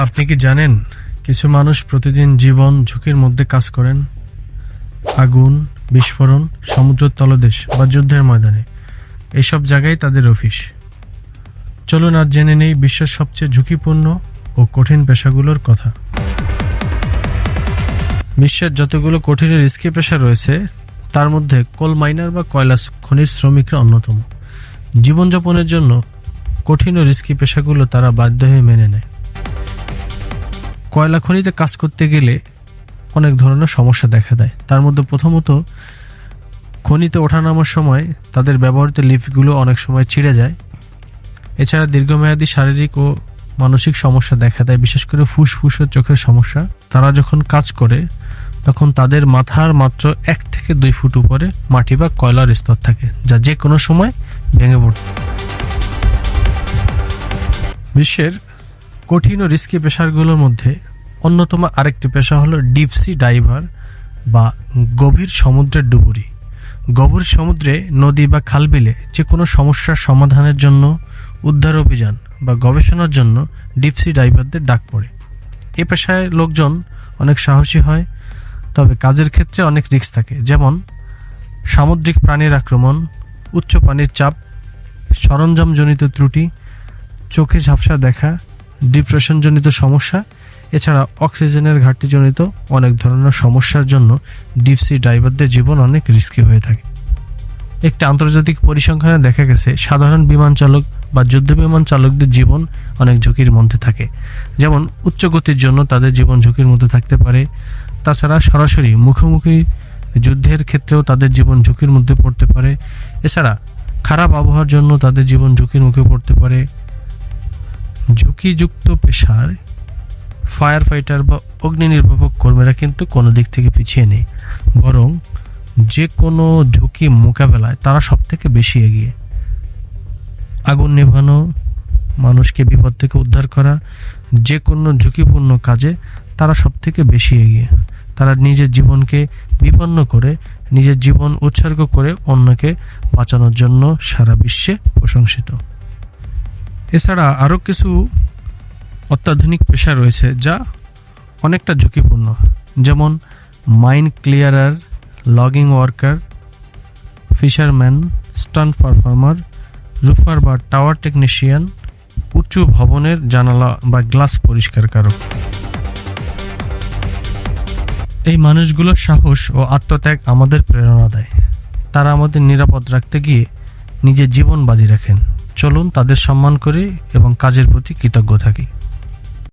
আপনি কি জানেন কিছু মানুষ প্রতিদিন জীবন ঝুঁকির মধ্যে কাজ করেন? আগুন, বিস্ফোরণ, সমুদ্র তলদেশ বা যুদ্ধের ময়দানে। এসব জায়গায় তাদের অফিস। চলুন আজ জেনে নেই বিশ্বের সবচেয়ে ঝুঁকিপূর্ণ ও কঠিন পেশাগুলোর কথা। বিশ্বের যতগুলো কঠিন রিস্কি পেশা রয়েছে, তার মধ্যে কোল মাইনার বা কয়লা খনির শ্রমিকরা অন্যতম। জীবনযাপনের জন্য কঠিন ও রিস্কি পেশাগুলো তারা বাধ্য হয়ে মেনে নেয়। কয়লা খনিতে কাজ করতে গেলে অনেক ধরনের সমস্যা দেখা দেয়। তার মধ্যে প্রথমত, খনিতে ওঠানামার সময় তাদের ব্যবহৃত লিফটগুলো অনেক সময় ছিঁড়ে যায়। এছাড়া দীর্ঘমেয়াদী শারীরিক ও মানসিক সমস্যা দেখা দেয়, বিশেষ করে ফুসফুস ও চোখের সমস্যা। তারা যখন কাজ করে, তখন তাদের মাথার মাত্র এক থেকে দুই ফুট উপরে মাটি বা কয়লার স্তর থাকে, যা যে কোনো সময় ভেঙে পড়তে বিশ্বের কঠিন ও রিস্কি পেশাগুলোর মধ্যে অন্যতম আরেকটি পেশা হলো ডিপসি ডাইভার বা গভীর সমুদ্রের ডুবুরি। গভীর সমুদ্রে নদী বা খালবিলে যে কোনো সমস্যার সমাধানের জন্য উদ্ধার অভিযান বা গবেষণার জন্য ডিপসি ডাইভারদের ডাক পড়ে। এ পেশায় লোকজন অনেক সাহসী হয়, তবে কাজের ক্ষেত্রে অনেক রিস্ক থাকে। যেমন সামুদ্রিক প্রাণীর আক্রমণ, উচ্চ পানির চাপ, সরঞ্জামজনিত ত্রুটি, চোখে ঝাপসা দেখা ডিপ্রেশনজনিত সমস্যা, এছাড়া অক্সিজেনের ঘাটতিজনিত অনেক ধরনের সমস্যার জন্য ডিপসি ড্রাইভারদের জীবন অনেক রিস্কি হয়ে থাকে। একটি আন্তর্জাতিক পরিসংখ্যানে দেখা গেছে, সাধারণ বিমান চালক বা যুদ্ধ বিমান চালকদের জীবন অনেক ঝুঁকির মধ্যে থাকে। যেমন উচ্চ গতির জন্য তাদের জীবন ঝুঁকির মধ্যে থাকতে পারে। তাছাড়া সরাসরি মুখোমুখি যুদ্ধের ক্ষেত্রেও তাদের জীবন ঝুঁকির মধ্যে পড়তে পারে। এছাড়া খারাপ আবহাওয়ার জন্য তাদের জীবন ঝুঁকির মুখে পড়তে পারে। ঝুঁকিযুক্ত পেশার ফায়ার ফাইটার বা অগ্নি নির্বাপক কর্মীরা কিন্তু কোনো দিক থেকে পিছিয়ে নেই। বরং যে কোনো ঝুঁকি মোকাবেলায় তারা সব থেকে বেশি এগিয়ে। আগুন নেভানো, মানুষকে বিপদ থেকে উদ্ধার করা, যে কোনো ঝুঁকিপূর্ণ কাজে তারা সব থেকে বেশি এগিয়ে। তারা নিজের জীবনকে বিপন্ন করে, নিজের জীবন উৎসর্গ করে অন্যকে বাঁচানোর জন্য সারা বিশ্বে প্রশংসিত। এছাড়া আরও কিছু অত্যাধুনিক পেশা রয়েছে যা অনেকটা ঝুঁকিপূর্ণ। যেমন mine clearer, logging worker, fisherman, stunt performer, roofer বা টাওয়ার টেকনিশিয়ান, উঁচু ভবনের জানালা বা গ্লাস পরিষ্কারকারক। এই মানুষগুলোর সাহস ও আত্মত্যাগ আমাদের প্রেরণা দেয়। তারা আমাদের নিরাপদ রাখতে গিয়ে নিজের জীবন বাজি রাখেন। চলুন তাদের সম্মান করি এবং কাজের প্রতি কৃতজ্ঞ থাকি।